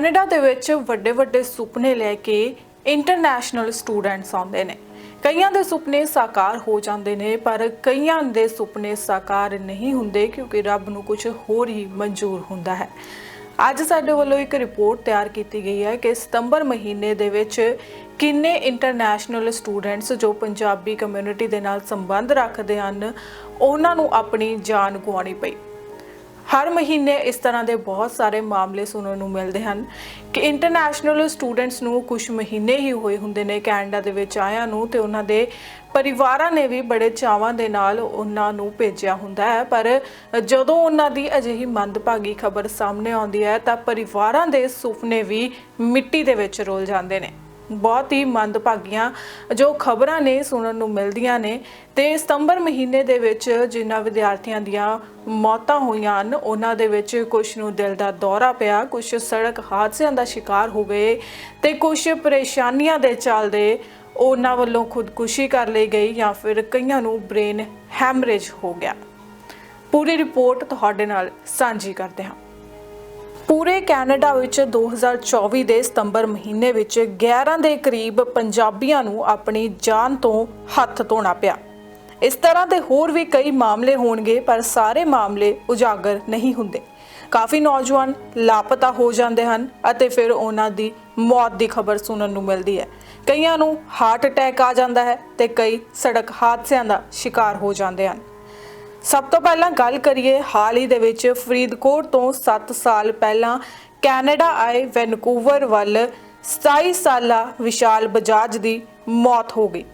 Canada ਦੇ ਵਿੱਚ ਵੱਡੇ ਵੱਡੇ ਸੁਪਨੇ ਲੈ ਕੇ ਇੰਟਰਨੈਸ਼ਨਲ ਸਟੂਡੈਂਟਸ ਆਉਂਦੇ ਨੇ। ਕਈਆਂ ਦੇ ਸੁਪਨੇ ਸਾਕਾਰ ਹੋ ਜਾਂਦੇ ਨੇ, ਪਰ ਕਈਆਂ ਦੇ ਸੁਪਨੇ ਸਾਕਾਰ ਨਹੀਂ ਹੁੰਦੇ ਕਿਉਂਕਿ ਰੱਬ ਨੂੰ ਕੁਝ ਹੋਰ ਹੀ ਮਨਜ਼ੂਰ ਹੁੰਦਾ ਹੈ। ਅੱਜ ਸਾਡੇ ਵੱਲੋਂ ਇੱਕ ਰਿਪੋਰਟ ਤਿਆਰ ਕੀਤੀ ਗਈ ਹੈ ਕਿ ਸਤੰਬਰ ਮਹੀਨੇ ਦੇ ਵਿੱਚ ਕਿੰਨੇ ਇੰਟਰਨੈਸ਼ਨਲ ਸਟੂਡੈਂਟਸ ਜੋ ਪੰਜਾਬੀ ਕਮਿਊਨਿਟੀ ਦੇ ਨਾਲ ਸੰਬੰਧ ਰੱਖਦੇ ਹਨ, ਉਹਨਾਂ ਨੂੰ ਆਪਣੀ ਜਾਨ ਗਵਾਉਣੀ ਪਈ। ਹਰ ਮਹੀਨੇ ਇਸ ਤਰ੍ਹਾਂ ਦੇ ਬਹੁਤ ਸਾਰੇ ਮਾਮਲੇ ਸੁਣਨ ਨੂੰ ਮਿਲਦੇ ਹਨ ਕਿ ਇੰਟਰਨੈਸ਼ਨਲ ਸਟੂਡੈਂਟਸ ਨੂੰ ਕੁਝ ਮਹੀਨੇ ਹੀ ਹੋਏ ਹੁੰਦੇ ਨੇ ਕੈਨੇਡਾ ਦੇ ਵਿੱਚ ਆਇਆਂ ਨੂੰ ਤੇ ਉਹਨਾਂ ਦੇ ਪਰਿਵਾਰਾਂ ਨੇ ਵੀ ਬੜੇ ਚਾਵਾਂ ਦੇ ਨਾਲ ਉਹਨਾਂ ਨੂੰ ਭੇਜਿਆ ਹੁੰਦਾ ਹੈ। ਪਰ ਜਦੋਂ ਉਹਨਾਂ ਦੀ ਅਜਿਹੀ ਮੰਦਭਾਗੀ ਖਬਰ ਸਾਹਮਣੇ ਆਉਂਦੀ ਹੈ ਤਾਂ ਪਰਿਵਾਰਾਂ ਦੇ ਸੁਪਨੇ ਵੀ ਮਿੱਟੀ ਦੇ ਵਿੱਚ ਰੋਲ ਜਾਂਦੇ ਨੇ। ਬਹੁਤ ਹੀ ਮੰਦਭਾਗੀਆਂ ਜੋ ਖਬਰਾਂ ਨੇ ਸੁਣਨ ਨੂੰ ਮਿਲਦੀਆਂ ਨੇ ਤੇ ਸਤੰਬਰ ਮਹੀਨੇ ਦੇ ਵਿੱਚ ਜਿਨ੍ਹਾਂ ਵਿਦਿਆਰਥੀਆਂ ਦੀਆਂ ਮੌਤਾਂ ਹੋਈਆਂ ਹਨ, ਉਹਨਾਂ ਦੇ ਵਿੱਚ ਕੁਝ ਨੂੰ ਦਿਲ ਦਾ ਦੌਰਾ ਪਿਆ ਕੁਝ ਸੜਕ ਹਾਦਸਿਆਂ ਦਾ ਸ਼ਿਕਾਰ ਹੋ ਗਏ ਤੇ ਕੁਝ ਪਰੇਸ਼ਾਨੀਆਂ ਦੇ ਚੱਲਦੇ ਉਹਨਾਂ ਵੱਲੋਂ ਖੁਦਕੁਸ਼ੀ ਕਰ ਲਈ ਗਈ ਜਾਂ ਫਿਰ ਕਈਆਂ ਨੂੰ ਬ੍ਰੇਨ ਹੈਮਰੇਜ ਹੋ ਗਿਆ। ਪੂਰੀ ਰਿਪੋਰਟ ਤੁਹਾਡੇ ਨਾਲ ਸਾਂਝੀ ਕਰਦੇ ਹਾਂ। ਪੂਰੇ ਕੈਨੇਡਾ ਵਿੱਚ 2024 ਦੇ ਸਤੰਬਰ ਮਹੀਨੇ ਵਿੱਚ 11 ਦੇ ਕਰੀਬ ਪੰਜਾਬੀਆਂ ਨੂੰ ਆਪਣੀ ਜਾਨ ਤੋਂ ਹੱਥ ਧੋਣਾ ਪਿਆ। ਇਸ ਤਰ੍ਹਾਂ ਦੇ ਹੋਰ ਵੀ ਕਈ ਮਾਮਲੇ ਹੋਣਗੇ, ਪਰ ਸਾਰੇ ਮਾਮਲੇ ਉਜਾਗਰ ਨਹੀਂ ਹੁੰਦੇ। ਕਾਫੀ ਨੌਜਵਾਨ ਲਾਪਤਾ ਹੋ ਜਾਂਦੇ ਹਨ ਅਤੇ ਫਿਰ ਉਹਨਾਂ ਦੀ ਮੌਤ ਦੀ ਖਬਰ ਸੁਣਨ ਨੂੰ ਮਿਲਦੀ ਹੈ। ਕਈਆਂ ਨੂੰ ਹਾਰਟ ਅਟੈਕ ਆ ਜਾਂਦਾ ਹੈ ਤੇ ਕਈ ਸੜਕ ਹਾਦਸਿਆਂ ਦਾ ਸ਼ਿਕਾਰ ਹੋ ਜਾਂਦੇ ਹਨ। ਸਭ ਤੋਂ ਪਹਿਲਾਂ ਗੱਲ ਕਰੀਏ ਹਾਲ ਹੀ ਦੇ ਵਿੱਚ ਫਰੀਦਕੋਟ ਤੋਂ 7 ਸਾਲ ਪਹਿਲਾਂ ਕੈਨੇਡਾ ਆਏ ਵੈਨਕੂਵਰ ਵੱਲ 27 ਸਾਲਾ ਵਿਸ਼ਾਲ ਬਜਾਜ ਦੀ ਮੌਤ ਹੋ ਗਈ।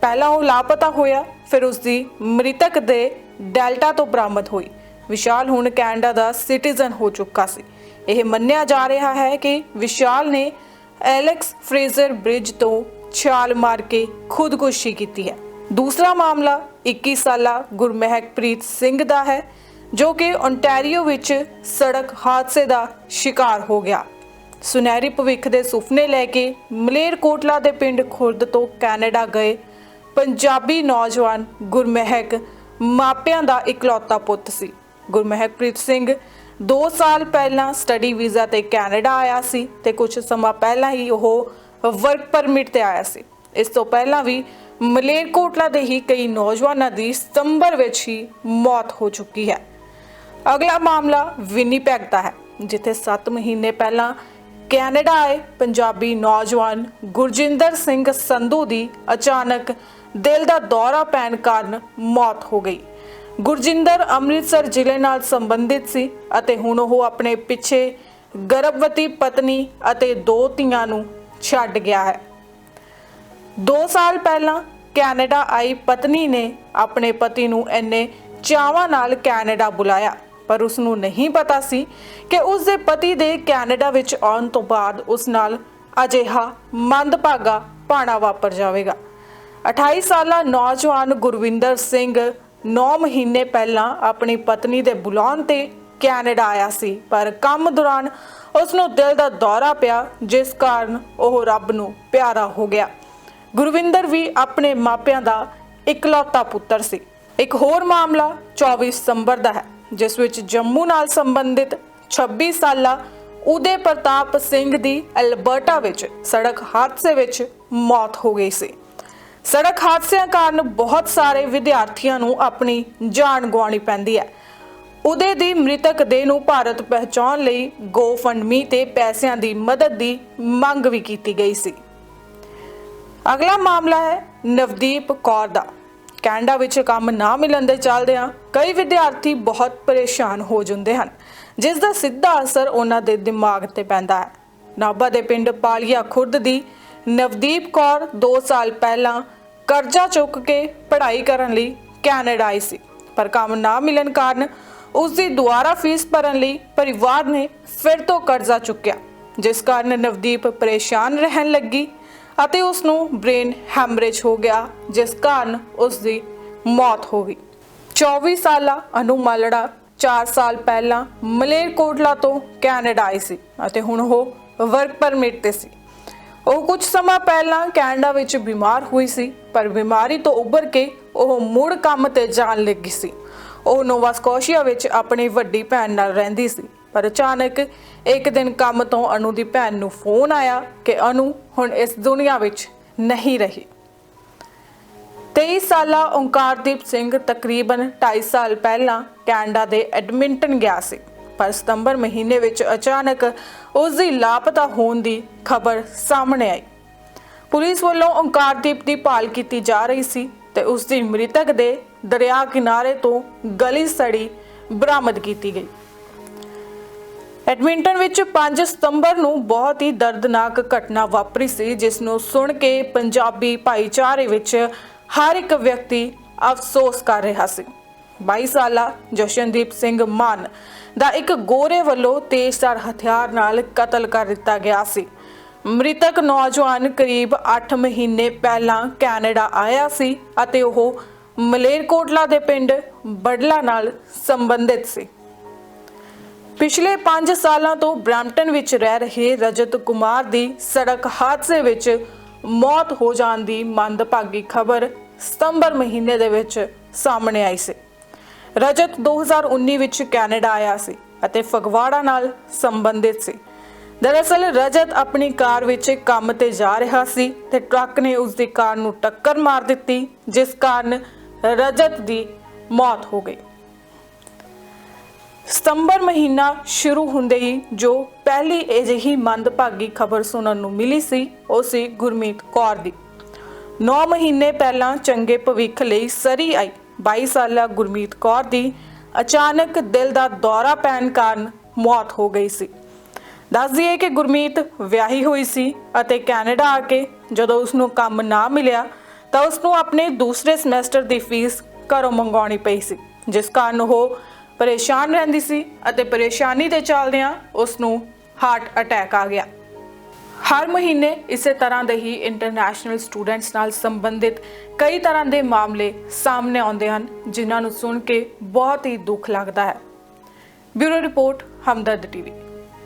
ਪਹਿਲਾਂ ਉਹ ਲਾਪਤਾ ਹੋਇਆ, ਫਿਰ ਉਸ ਦੀ ਮ੍ਰਿਤਕ ਦੇ ਡੈਲਟਾ ਤੋਂ ਬਰਾਮਦ ਹੋਈ। ਵਿਸ਼ਾਲ ਹੁਣ ਕੈਨੇਡਾ ਦਾ ਸਿਟੀਜ਼ਨ ਹੋ ਚੁੱਕਾ ਸੀ। ਇਹ ਮੰਨਿਆ ਜਾ ਰਿਹਾ ਹੈ ਕਿ ਵਿਸ਼ਾਲ ਨੇ ਐਲੈਕਸ ਫਰੇਜ਼ਰ ਬ੍ਰਿਜ ਤੋਂ ਛਾਲ ਮਾਰ ਕੇ ਖੁਦਕੁਸ਼ੀ ਕੀਤੀ ਹੈ। ਦੂਸਰਾ ਮਾਮਲਾ 21 ਸਾਲਾ ਗੁਰਮਹਿਕਪ੍ਰੀਤ ਸਿੰਘ ਦਾ ਹੈ, ਜੋ ਕਿ ਓਨਟਾਰੀਓ ਵਿੱਚ ਸੜਕ ਹਾਦਸੇ ਦਾ ਸ਼ਿਕਾਰ ਹੋ ਗਿਆ। ਸੁਨਹਿਰੀ ਭਵਿੱਖ ਦੇ ਸੁਪਨੇ ਲੈ ਕੇ ਮਲੇਰਕੋਟਲਾ ਦੇ ਪਿੰਡ ਖੁਰਦ ਤੋਂ ਕੈਨੇਡਾ ਗਏ ਪੰਜਾਬੀ ਨੌਜਵਾਨ ਗੁਰਮਹਿਕ ਮਾਪਿਆਂ ਦਾ ਇਕਲੌਤਾ ਪੁੱਤ ਸੀ। ਗੁਰਮਹਿਕਪ੍ਰੀਤ ਸਿੰਘ 2 ਸਾਲ ਪਹਿਲਾਂ ਸਟੱਡੀ ਵੀਜ਼ਾ ਤੇ ਕੈਨੇਡਾ ਆਇਆ ਸੀ ਤੇ ਕੁਝ ਸਮਾਂ ਪਹਿਲਾਂ ਹੀ ਉਹ ਵਰਕ ਪਰਮਿਟ ਤੇ ਆਇਆ ਸੀ। ਇਸ ਤੋਂ ਪਹਿਲਾਂ ਵੀ ਮਲੇਰਕੋਟਲਾ ਦੇ ਹੀ ਕਈ ਨੌਜਵਾਨਾਂ ਦੀ ਸਤੰਬਰ ਵਿੱਚ ਹੀ ਮੌਤ ਹੋ ਚੁੱਕੀ ਹੈ। ਅਗਲਾ ਮਾਮਲਾ ਵਿਨੀਪੈਗ ਦਾ ਹੈ, ਜਿੱਥੇ 7 ਮਹੀਨੇ ਪਹਿਲਾਂ ਕੈਨੇਡਾ ਆਏ ਪੰਜਾਬੀ ਨੌਜਵਾਨ ਗੁਰਜਿੰਦਰ ਸਿੰਘ ਸੰਧੂ ਦੀ ਅਚਾਨਕ ਦਿਲ ਦਾ ਦੌਰਾ ਪੈਣ ਕਾਰਨ ਮੌਤ ਹੋ ਗਈ। ਗੁਰਜਿੰਦਰ ਅੰਮ੍ਰਿਤਸਰ ਜ਼ਿਲ੍ਹੇ ਨਾਲ ਸੰਬੰਧਿਤ ਸੀ ਅਤੇ ਹੁਣ ਉਹ ਆਪਣੇ ਪਿੱਛੇ ਗਰਭਵਤੀ ਪਤਨੀ ਅਤੇ ਦੋ ਧੀਆਂ ਨੂੰ ਛੱਡ ਗਿਆ ਹੈ। 2 ਸਾਲ ਪਹਿਲਾਂ ਕੈਨੇਡਾ ਆਈ ਪਤਨੀ ਨੇ ਆਪਣੇ ਪਤੀ ਨੂੰ ਇੰਨੇ ਚਾਵਾਂ ਨਾਲ ਕੈਨੇਡਾ ਬੁਲਾਇਆ, ਪਰ ਉਸ ਨੂੰ ਨਹੀਂ ਪਤਾ ਸੀ ਕਿ ਉਸ ਦੇ ਪਤੀ ਦੇ ਕੈਨੇਡਾ ਵਿੱਚ ਆਉਣ ਤੋਂ ਬਾਅਦ ਉਸ ਨਾਲ ਅਜਿਹਾ ਮੰਦਭਾਗਾ ਪਾਣਾ ਵਾਪਰ ਜਾਵੇਗਾ। 28 ਸਾਲਾ ਨੌਜਵਾਨ ਗੁਰਵਿੰਦਰ ਸਿੰਘ 9 ਮਹੀਨੇ ਪਹਿਲਾਂ ਆਪਣੀ ਪਤਨੀ ਦੇ ਬੁਲਾਉਣ ਤੇ ਕੈਨੇਡਾ ਆਇਆ ਸੀ, ਪਰ ਕੰਮ ਦੌਰਾਨ ਉਸ ਨੂੰ ਦਿਲ ਦਾ ਦੌਰਾ ਪਿਆ, ਜਿਸ ਕਾਰਨ ਉਹ ਰੱਬ ਨੂੰ ਪਿਆਰਾ ਹੋ ਗਿਆ। ਗੁਰਵਿੰਦਰ ਵੀ ਆਪਣੇ ਮਾਪਿਆਂ ਦਾ ਇਕਲੌਤਾ ਪੁੱਤਰ ਸੀ। ਇੱਕ ਹੋਰ ਮਾਮਲਾ 24 ਸਤੰਬਰ ਦਾ ਹੈ, ਜਿਸ ਵਿੱਚ ਜੰਮੂ ਨਾਲ ਸੰਬੰਧਿਤ 26 ਸਾਲਾ ਉਦੇ ਪ੍ਰਤਾਪ ਸਿੰਘ ਦੀ ਅਲਬਰਟਾ ਵਿੱਚ ਸੜਕ ਹਾਦਸੇ ਵਿੱਚ ਮੌਤ ਹੋ ਗਈ ਸੀ। ਸੜਕ ਹਾਦਸਿਆਂ ਕਾਰਨ ਬਹੁਤ ਸਾਰੇ ਵਿਦਿਆਰਥੀਆਂ ਨੂੰ ਆਪਣੀ ਜਾਨ ਗਵਾਉਣੀ ਪੈਂਦੀ ਹੈ। ਉਦੇ ਦੀ ਮ੍ਰਿਤਕ ਦੇਹ ਨੂੰ ਭਾਰਤ ਪਹੁੰਚਾਉਣ ਲਈ ਗੋਫੰਡਮੀ ਤੇ ਪੈਸਿਆਂ ਦੀ ਮਦਦ ਦੀ ਮੰਗ ਵੀ ਕੀਤੀ ਗਈ ਸੀ। ਅਗਲਾ ਮਾਮਲਾ ਹੈ ਨਵਦੀਪ ਕੌਰ ਦਾ। ਕੈਨੇਡਾ ਵਿੱਚ ਕੰਮ ਨਾ ਮਿਲਣ ਦੇ ਚੱਲਦਿਆਂ ਕਈ ਵਿਦਿਆਰਥੀ ਬਹੁਤ ਪਰੇਸ਼ਾਨ ਹੋ ਜਾਂਦੇ ਹਨ, ਜਿਸ ਦਾ ਸਿੱਧਾ ਅਸਰ ਉਹਨਾਂ ਦੇ ਦਿਮਾਗ ਤੇ ਪੈਂਦਾ ਹੈ। ਨਾਭਾ ਦੇ ਪਿੰਡ ਪਾਲੀਆ ਖੁਰਦ ਦੀ ਨਵਦੀਪ ਕੌਰ 2 ਸਾਲ ਪਹਿਲਾਂ ਕਰਜ਼ਾ ਚੁੱਕ ਕੇ ਪੜ੍ਹਾਈ ਕਰਨ ਲਈ ਕੈਨੇਡਾ ਆਈ ਸੀ, ਪਰ ਕੰਮ ਨਾ ਮਿਲਣ ਕਾਰਨ ਉਸ ਦੀ ਦੁਬਾਰਾ ਫੀਸ ਭਰਨ ਲਈ ਪਰਿਵਾਰ ਨੇ ਫਿਰ ਤੋਂ ਕਰਜ਼ਾ ਚੁੱਕਿਆ, ਜਿਸ ਕਾਰਨ ਨਵਦੀਪ ਪਰੇਸ਼ਾਨ ਰਹਿਣ ਲੱਗੀ ਅਤੇ ਉਸ ਨੂੰ ਬ੍ਰੇਨ ਹੈਮਰੇਜ ਹੋ ਗਿਆ, ਜਿਸ ਕਾਰਨ ਉਸ ਦੀ ਮੌਤ ਹੋ ਗਈ। 24 ਸਾਲਾ ਅਨੂ ਮਾਲੜਾ 4 ਸਾਲ ਪਹਿਲਾਂ ਮਲੇਰਕੋਟਲਾ ਤੋਂ ਕੈਨੇਡਾ ਆਈ ਸੀ ਅਤੇ ਹੁਣ ਉਹ ਵਰਕ ਪਰਮਿਟ ਤੇ ਸੀ। ਉਹ ਕੁਝ ਸਮਾਂ ਪਹਿਲਾਂ ਕੈਨੇਡਾ ਵਿੱਚ ਬਿਮਾਰ ਹੋਈ ਸੀ, ਪਰ ਬਿਮਾਰੀ ਤੋਂ ਉੱਭਰ ਕੇ ਉਹ ਮੁੜ ਕੰਮ ਤੇ ਜਾਣ ਲੱਗੀ ਸੀ। ਉਹ ਨੋਵਾ ਸਕੋਸ਼ੀਆ ਵਿੱਚ ਆਪਣੀ ਵੱਡੀ ਭੈਣ ਨਾਲ ਰਹਿੰਦੀ ਸੀ। ਪਰ ਅਚਾਨਕ ਇੱਕ ਦਿਨ ਕੰਮ ਤੋਂ ਅਨੂ ਦੀ ਭੈਣ ਨੂੰ ਫੋਨ ਆਇਆ ਕਿ ਅਨੂ ਹੁਣ ਇਸ ਦੁਨੀਆ ਵਿੱਚ ਨਹੀਂ ਰਹੀ। 23 ਸਾਲਾ ਓੰਕਾਰਦੀਪ ਸਿੰਘ ਤਕਰੀਬਨ 2.5 ਸਾਲ ਪਹਿਲਾਂ ਕੈਨੇਡਾ ਦੇ ਐਡਮਿੰਟਨ ਗਿਆ ਸੀ, ਪਰ ਸਤੰਬਰ ਮਹੀਨੇ ਵਿੱਚ ਅਚਾਨਕ ਉਸ ਦੀ ਲਾਪਤਾ ਹੋਣ ਦੀ ਖਬਰ ਸਾਹਮਣੇ ਆਈ। ਪੁਲਿਸ ਵੱਲੋਂ ਓੰਕਾਰਦੀਪ ਦੀ ਭਾਲ ਕੀਤੀ ਜਾ ਰਹੀ ਸੀ ਤੇ ਉਸ ਦੀ ਮ੍ਰਿਤਕ ਦੇ ਦਰਿਆ ਕਿਨਾਰੇ ਤੋਂ ਗਲੀ ਸੜੀ ਬਰਾਮਦ ਕੀਤੀ ਗਈ। ਐਡਮਿੰਟਨ ਵਿੱਚ 5 ਸਤੰਬਰ ਨੂੰ ਬਹੁਤ ਹੀ ਦਰਦਨਾਕ ਘਟਨਾ ਵਾਪਰੀ ਸੀ, ਜਿਸ ਨੂੰ ਸੁਣ ਕੇ ਪੰਜਾਬੀ ਭਾਈਚਾਰੇ ਵਿੱਚ ਹਰ ਇੱਕ ਵਿਅਕਤੀ ਅਫਸੋਸ ਕਰ ਰਿਹਾ ਸੀ। 22 ਸਾਲਾ ਜਸ਼ਨਦੀਪ ਸਿੰਘ ਮਾਨ ਦਾ ਇੱਕ ਗੋਰੇ ਵੱਲੋਂ ਤੇਜ਼ਧਾਰ ਹਥਿਆਰ ਨਾਲ ਕਤਲ ਕਰ ਦਿੱਤਾ ਗਿਆ ਸੀ। ਮ੍ਰਿਤਕ ਨੌਜਵਾਨ ਕਰੀਬ 8 ਮਹੀਨੇ ਪਹਿਲਾਂ ਕੈਨੇਡਾ ਆਇਆ ਸੀ ਅਤੇ ਉਹ ਮਲੇਰਕੋਟਲਾ ਦੇ ਪਿੰਡ ਬੜਲਾ ਨਾਲ ਸੰਬੰਧਿਤ ਸੀ। ਪਿਛਲੇ 5 ਸਾਲਾਂ ਤੋਂ ਬ੍ਰੈਂਪਟਨ ਵਿੱਚ ਰਹਿ ਰਹੇ ਰਜਤ ਕੁਮਾਰ ਦੀ ਸੜਕ ਹਾਦਸੇ ਵਿੱਚ ਮੌਤ ਹੋ ਜਾਣ ਦੀ ਮੰਦਭਾਗੀ ਖਬਰ ਸਤੰਬਰ ਮਹੀਨੇ ਦੇ ਵਿੱਚ ਸਾਹਮਣੇ ਆਈ ਸੀ। ਰਜਤ 2019 ਵਿੱਚ ਕੈਨੇਡਾ ਆਇਆ ਸੀ ਅਤੇ ਫਗਵਾੜਾ ਨਾਲ ਸੰਬੰਧਿਤ ਸੀ। ਦਰਅਸਲ, ਰਜਤ ਆਪਣੀ ਕਾਰ ਵਿੱਚ ਕੰਮ ਤੇ ਜਾ ਰਿਹਾ ਸੀ ਤੇ ਟਰੱਕ ਨੇ ਉਸ ਦੀ ਕਾਰ ਨੂੰ ਟੱਕਰ ਮਾਰ ਦਿੱਤੀ, ਜਿਸ ਕਾਰਨ ਰਜਤ ਦੀ ਮੌਤ ਹੋ ਗਈ। ਸਤੰਬਰ ਮਹੀਨਾ ਸ਼ੁਰੂ ਹੁੰਦੇ ਹੀ ਜੋ ਪਹਿਲੀ ਅਜਿਹੀ ਮੰਦਭਾਗੀ ਖਬਰ ਸੁਣਨ ਨੂੰ ਮਿਲੀ ਸੀ, ਉਹ ਸੀ ਗੁਰਮੀਤ ਕੌਰ ਦੀ। 9 ਮਹੀਨੇ ਪਹਿਲਾਂ ਚੰਗੇ ਭਵਿੱਖ ਲਈ ਸਰੀ ਆਈ 22 ਸਾਲਾ ਗੁਰਮੀਤ ਕੌਰ ਦੀ ਅਚਾਨਕ ਦਿਲ ਦਾ ਦੌਰਾ ਪੈਣ ਕਾਰਨ ਮੌਤ ਹੋ ਗਈ ਸੀ। ਦੱਸ ਦਈਏ ਕਿ ਗੁਰਮੀਤ ਵਿਆਹੀ ਹੋਈ ਸੀ ਅਤੇ ਕੈਨੇਡਾ ਆ ਕੇ ਜਦੋਂ ਉਸ ਨੂੰ ਕੰਮ ਨਾ ਮਿਲਿਆ ਤਾਂ ਉਸ ਨੂੰ ਆਪਣੇ ਦੂਸਰੇ ਸਮੈਸਟਰ ਦੀ ਫੀਸ ਘਰੋਂ ਮੰਗਾਉਣੀ ਪਈ ਸੀ, ਜਿਸ ਕਾਰਨ ਉਹ ਪਰੇਸ਼ਾਨ ਰਹਿੰਦੀ ਸੀ ਅਤੇ ਪਰੇਸ਼ਾਨੀ ਦੇ ਚੱਲਦਿਆਂ ਉਸ ਨੂੰ ਹਾਰਟ ਅਟੈਕ ਆ ਗਿਆ। ਹਰ ਮਹੀਨੇ ਇਸੇ ਤਰ੍ਹਾਂ ਦੇ ਹੀ ਇੰਟਰਨੈਸ਼ਨਲ ਸਟੂਡੈਂਟਸ ਨਾਲ ਸੰਬੰਧਿਤ ਕਈ ਤਰ੍ਹਾਂ ਦੇ ਮਾਮਲੇ ਸਾਹਮਣੇ ਆਉਂਦੇ ਹਨ, ਜਿਨ੍ਹਾਂ ਨੂੰ ਸੁਣ ਕੇ ਬਹੁਤ ਹੀ ਦੁੱਖ ਲੱਗਦਾ ਹੈ। Bureau report, Hamdard TV.